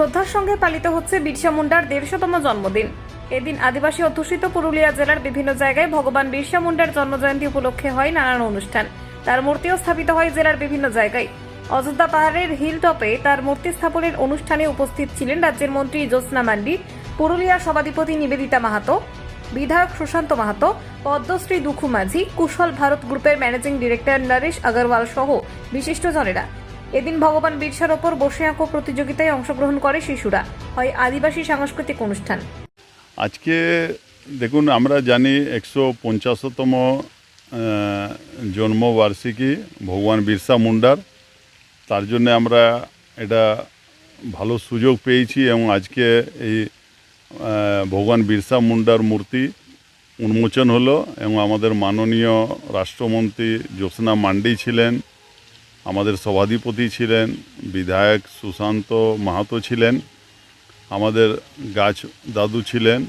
শ্রদ্ধার সঙ্গে পালিত হচ্ছে বিরসা মুন্ডার দেড়শোতম জন্মদিন। এদিন আদিবাসী অধ্যুষিত পুরুলিয়া জেলার বিভিন্ন জায়গায় ভগবান বিরসা মুন্ডার জন্মজয়ন্তী উপলক্ষে হয় নানান অনুষ্ঠান। তার মূর্তিও স্থাপিত হয় জেলার বিভিন্ন জায়গায়। অযোধ্যা পাহাড়ের হিল টপে তার মূর্তি স্থাপনের অনুষ্ঠানে উপস্থিত ছিলেন রাজ্যের মন্ত্রী জ্যোৎস্না মান্ডি পুরুলিয়ার সভাধিপতি নিবেদিতা মাহাতো, বিধায়ক সুশান্ত মাহাতো, পদ্মশ্রী দুখু মাঝি, কুশল ভারত গ্রুপের ম্যানেজিং ডিরেক্টর নরেশ আগরওয়াল সহ বিশিষ্টজনেরা। এদিন ভগবান বিরসার ওপর বসে আঁকো প্রতিযোগিতায় অংশগ্রহণ করে শিশুরা। হয় আদিবাসী সাংস্কৃতিক অনুষ্ঠান। আজকে দেখুন, আমরা জানি একশো পঞ্চাশতম জন্মবার্ষিকী ভগবান বিরসা মুন্ডার। তার জন্য আমরা এটা ভালো সুযোগ পেয়েছি এবং আজকে এই ভগবান বিরসা মুন্ডার মূর্তি উন্মোচন হলো এবং আমাদের মাননীয় রাষ্ট্রমন্ত্রী জ্যোৎস্না মান্ডি ছিলেন। আমাদের সভাধিপতি ছিলেন, বিধায়ক সুশান্ত মাহাতো ছিলেন, আমাদের গাছ দাদু ছিলেন,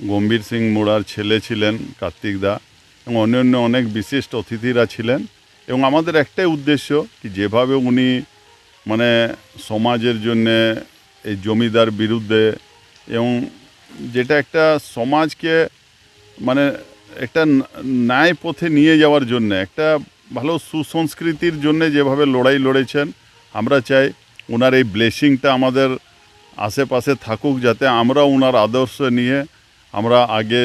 গম্ভীর সিং মোড়ার ছেলে ছিলেন, কার্তিক দা, এবং অন্যান্য অনেক বিশিষ্ট অতিথিরা ছিলেন। এবং আমাদের একটাই উদ্দেশ্য কি যেভাবে উনি মানে সমাজের জন্যে এই জমিদার বিরুদ্ধে এবং যেটা একটা সমাজকে মানে একটা ন্যায় পথে নিয়ে যাওয়ার জন্য, একটা ভালো সুসংস্কৃতির জন্য যেভাবে লড়াই লড়েছেন আমরা চাই ওনার এই ব্লেসিংটা আমাদের আশেপাশে থাকুক যাতে আমরা ওনার আদর্শ নিয়ে আমরা আগে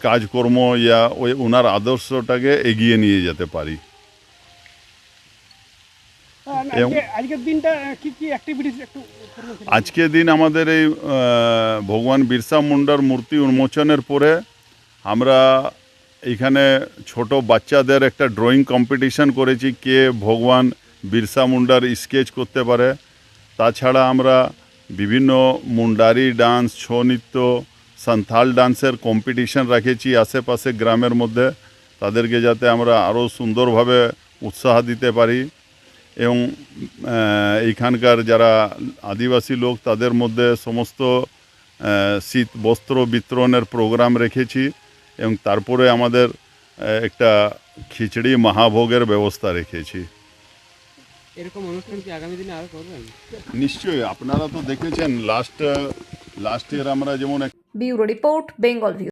কাজকর্ম ইয়া ওই ওনার আদর্শটাকে এগিয়ে নিয়ে যেতে পারি? আজকে দিন আমাদের এই ভগবান বিরসা মুন্ডার মূর্তি উন্মোচনের পরে আমরা এইখানে ছোট বাচ্চাদের একটা ড্রয়িং কম্পিটিশন করেছি কে ভগবান বিরসা মুন্ডার স্কেচ করতে পারে। তাছাড়া আমরা বিভিন্ন মুন্ডারি ডান্স ছৌ নৃত্য, সান্থাল ডান্সের কম্পিটিশন রেখেছি আশেপাশে গ্রামের মধ্যে। তাদেরকে যাতে আমরা আরও সুন্দরভাবে উৎসাহ দিতে পারি। এবং এইখানকার যারা আদিবাসী লোক, তাদের মধ্যে সমস্ত শীত বস্ত্র বিতরণের প্রোগ্রাম রেখেছি। এবং তারপরে আমাদের আহ, একটা খিচড়ি মহাভোগের ব্যবস্থা রেখেছি। এরকম অনুষ্ঠান কি আগামী দিনে আরও করবেন? নিশ্চয়ই আপনারা তো দেখেছেন লাস্ট লাস্ট ইয়ার আমরা যেমন বিউরো রিপোর্ট বেঙ্গল